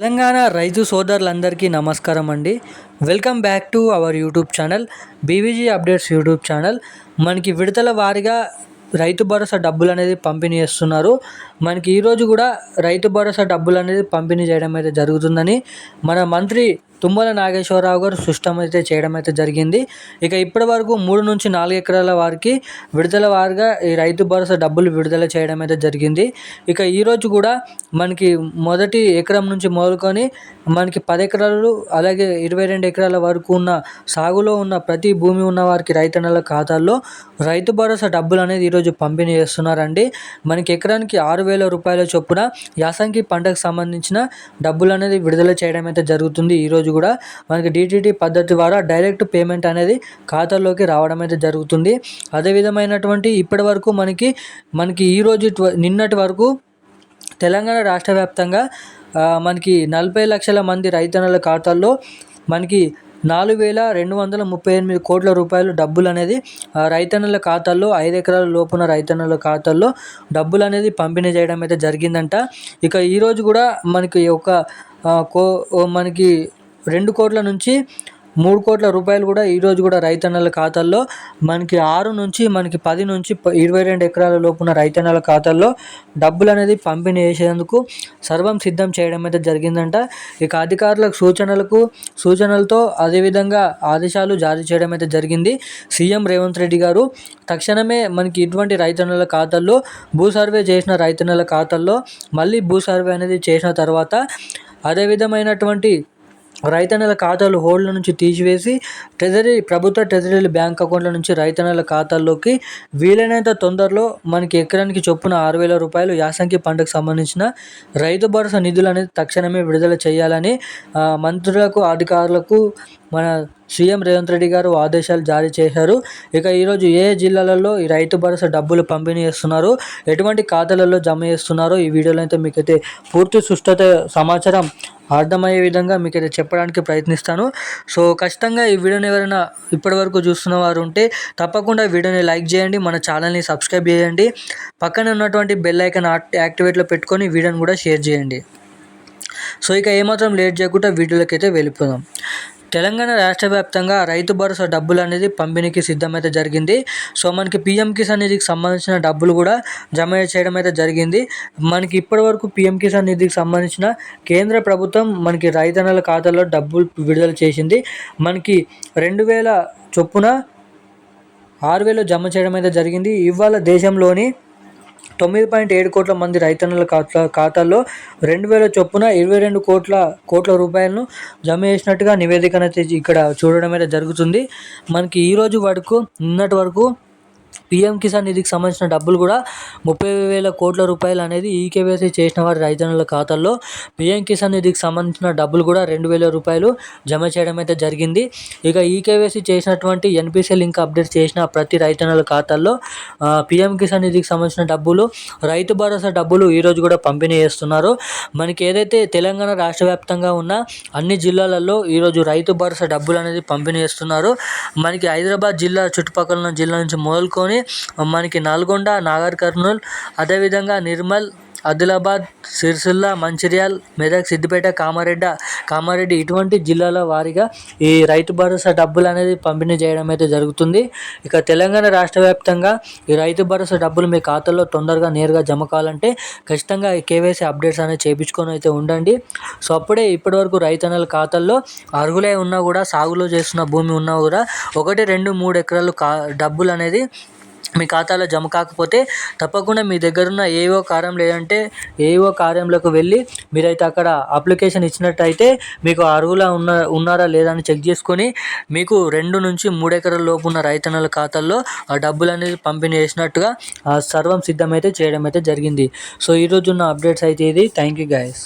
తెలంగాణ రైతు సోదరులందరికీ నమస్కారం అండి. Welcome back to our YouTube channel BVG updates YouTube channel. మనకి విడతల వారీగా రైతు భరోసా డబ్బులు అనేది పంపిణీ చేస్తున్నారు. మనకి ఈరోజు కూడా రైతు భరోసా డబ్బులు అనేది పంపిణీ చేయడం అయితే జరుగుతుందని మన మంత్రి తుమ్మల నాగేశ్వరరావు గారు స్పష్టం అయితే చేయడం అయితే జరిగింది. ఇక ఇప్పటి వరకు మూడు నుంచి నాలుగు ఎకరాల వారికి విడుదల వారిగా ఈ రైతు భరోసా డబ్బులు విడుదల చేయడం అయితే జరిగింది. ఇక ఈరోజు కూడా మనకి మొదటి ఎకరం నుంచి మొదలుకొని మనకి పది ఎకరాలు అలాగే ఇరవై రెండు ఎకరాల వరకు ఉన్న సాగులో ఉన్న ప్రతి భూమి ఉన్న వారికి రైతన్నల ఖాతాల్లో రైతు భరోసా డబ్బులు అనేది ఈరోజు పంపిణీ చేస్తున్నారండి. మనకి ఎకరానికి ఆరు వేల రూపాయల చొప్పున యాసంగి పంటకు సంబంధించిన డబ్బులు అనేది విడుదల చేయడం అయితే జరుగుతుంది ఈరోజు కూడా మనకి డిటిటి పద్ధతి ద్వారా డైరెక్ట్ పేమెంట్ అనేది ఖాతాలోకి రావడం అయితే జరుగుతుంది. అదే విధమైనటువంటి ఇప్పటి వరకు మనకి మనకి ఈరోజు నిన్నటి వరకు తెలంగాణ రాష్ట్ర వ్యాప్తంగా మనకి నలభై లక్షల మంది రైతన్నల ఖాతాల్లో మనకి నాలుగు వేల రెండు వందల ముప్పై ఎనిమిది కోట్ల రూపాయలు డబ్బులు అనేది రైతన్నుల ఖాతాల్లో ఐదు ఎకరాల లోపున రైతన్నుల ఖాతాల్లో డబ్బులు అనేది పంపిణీ చేయడం అయితే జరిగిందంట. ఇక ఈరోజు కూడా మనకి ఒక కో మనకి రెండు కోట్ల నుంచి మూడు కోట్ల రూపాయలు కూడా ఈరోజు కూడా రైతన్నల ఖాతాల్లో మనకి ఆరు నుంచి మనకి పది నుంచి ఇరవై రెండు ఎకరాల లోపున రైతన్నల ఖాతాల్లో డబ్బులు అనేది పంపిణీ చేసేందుకు సర్వం సిద్ధం చేయడం అయితే జరిగిందంట. ఇక అధికారులకు సూచనలకు సూచనలతో అదేవిధంగా ఆదేశాలు జారీ చేయడం అయితే జరిగింది. సీఎం రేవంత్ రెడ్డి గారు తక్షణమే మనకి ఇటువంటి రైతన్నల ఖాతాల్లో భూ సర్వే చేసిన రైతన్నల ఖాతాల్లో మళ్ళీ భూ సర్వే అనేది చేసిన తర్వాత అదే విధమైనటువంటి రైతన్నల ఖాతాలు హోల్డ్ల నుంచి తీసివేసి ట్రెజరీ ప్రభుత్వ ట్రెజరీ బ్యాంక్ అకౌంట్ల నుంచి రైతన్నల ఖాతాల్లోకి వీలైనంత తొందరలో మనకి ఎకరానికి చొప్పున ఆరు వేల రూపాయలు యాసంగి పంటకు సంబంధించిన రైతు భరోసా నిధులు అనేది తక్షణమే విడుదల చేయాలని మంత్రులకు అధికారులకు మన సీఎం రేవంత్ రెడ్డి గారు ఆదేశాలు జారీ చేశారు. ఇక ఈరోజు ఏ జిల్లాలలో ఈ రైతు భరోసా డబ్బులు పంపిణీ చేస్తున్నారు ఎటువంటి ఖాతాలలో జమ చేస్తున్నారో? ఈ వీడియోలో అయితే మీకైతే పూర్తి సుష్టత సమాచారం అర్థమయ్యే విధంగా మీకు అయితే చెప్పడానికి ప్రయత్నిస్తాను. సో ఖచ్చితంగా ఈ వీడియోని ఎవరైనా ఇప్పటివరకు చూస్తున్న వారు ఉంటే తప్పకుండా వీడియోని లైక్ చేయండి మన ఛానల్ని సబ్స్క్రైబ్ చేయండి. పక్కన ఉన్నటువంటి బెల్ ఐకన్ యాక్టివేట్లో పెట్టుకొని వీడియోని కూడా షేర్ చేయండి. సో ఇక ఏమాత్రం లేట్ చేయకుండా వీడియోలోకి అయితే వెళ్ళిపోదాం. తెలంగాణ రాష్ట్ర వ్యాప్తంగా రైతు భరోసా డబ్బులు అనేది పంపిణీకి సిద్ధమైతే జరిగింది. సో మనకి పిఎం కిసాన్ నిధికి సంబంధించిన డబ్బులు కూడా జమ చేయడం అయితే జరిగింది. మనకి ఇప్పటివరకు పిఎం కిసాన్ నిధికి సంబంధించిన కేంద్ర ప్రభుత్వం మనకి రైతన్నల ఖాతాలో డబ్బులు విడుదల చేసింది. మనకి రెండు వేల చొప్పున ఆరు వేలు జమ చేయడం అయితే జరిగింది. ఇవాళ దేశంలోని తొమ్మిది పాయింట్ ఏడు కోట్ల మంది రైతన్నుల ఖాతా ఖాతాల్లో రెండు వేల చొప్పున ఇరవై రెండు కోట్ల కోట్ల రూపాయలను జమ చేసినట్టుగా నివేదికనైతే ఇక్కడ చూడడం అయితే జరుగుతుంది. మనకి ఈరోజు వరకు నిన్నటి వరకు పీఎం కిసాన్ నిధికి సంబంధించిన డబ్బులు కూడా ముప్పై వేల కోట్ల రూపాయలు అనేది ఈకేవైసీ చేసిన వారి రైతన్నుల ఖాతాల్లో పీఎం కిసాన్ నిధికి సంబంధించిన డబ్బులు కూడా రెండు వేల రూపాయలు జమ చేయడం అయితే జరిగింది. ఇక ఈకేవైసీ చేసినటువంటి ఎన్పిసి లింక్ అప్డేట్ చేసిన ప్రతి రైతన్నుల ఖాతాల్లో పీఎం కిసాన్ నిధికి సంబంధించిన డబ్బులు రైతు భరోసా డబ్బులు ఈరోజు కూడా పంపిణీ చేస్తున్నారు. మనకి ఏదైతే తెలంగాణ రాష్ట్ర వ్యాప్తంగా ఉన్న అన్ని జిల్లాలలో ఈరోజు రైతు భరోసా డబ్బులు అనేది పంపిణీ చేస్తున్నారు. మనకి హైదరాబాద్ జిల్లా చుట్టుపక్కల జిల్లా నుంచి మొదలుకొని మనకి నల్గొండ నాగర్ కర్నూల్ అదేవిధంగా నిర్మల్ ఆదిలాబాద్ సిరిసిల్ల మంచిర్యాల మెదక్ సిద్దిపేట కామారెడ్డి కామారెడ్డి ఇటువంటి జిల్లాల వారీగా ఈ రైతు భరోసా డబ్బులు అనేది పంపిణీ చేయడం అయితే జరుగుతుంది. ఇక తెలంగాణ రాష్ట్ర వ్యాప్తంగా ఈ రైతు భరోసా డబ్బులు మీ ఖాతాలో తొందరగా నేరుగా జమ కావాలంటే ఖచ్చితంగా ఈ కేవైసీ అప్డేట్స్ అనేది చేయించుకొని అయితే ఉండండి. సో అప్పుడే ఇప్పటివరకు రైతన్నల ఖాతాల్లో అరుగులే ఉన్నా కూడా సాగులో చేస్తున్న భూమి ఉన్నా కూడా ఒకటి రెండు మూడు ఎకరాలు కా డబ్బులు అనేది మీ ఖాతాలో జమ కాకపోతే తప్పకుండా మీ దగ్గరున్న ఏవో కార్యం లేదంటే ఏవో కార్యంలోకి వెళ్ళి మీరైతే అక్కడ అప్లికేషన్ ఇచ్చినట్టయితే మీకు అర్హులా ఉన్న ఉన్నారా లేదా అని చెక్ చేసుకొని మీకు రెండు నుంచి మూడు ఎకరాల లోపు ఉన్న రైతన్నల ఖాతాల్లో ఆ డబ్బులు అనేది పంపిణీ చేసినట్టుగా సర్వం సిద్ధమైతే చేయడం అయితే జరిగింది. సో ఈరోజు ఉన్న అప్డేట్స్ అయితే ఇది. Thank you guys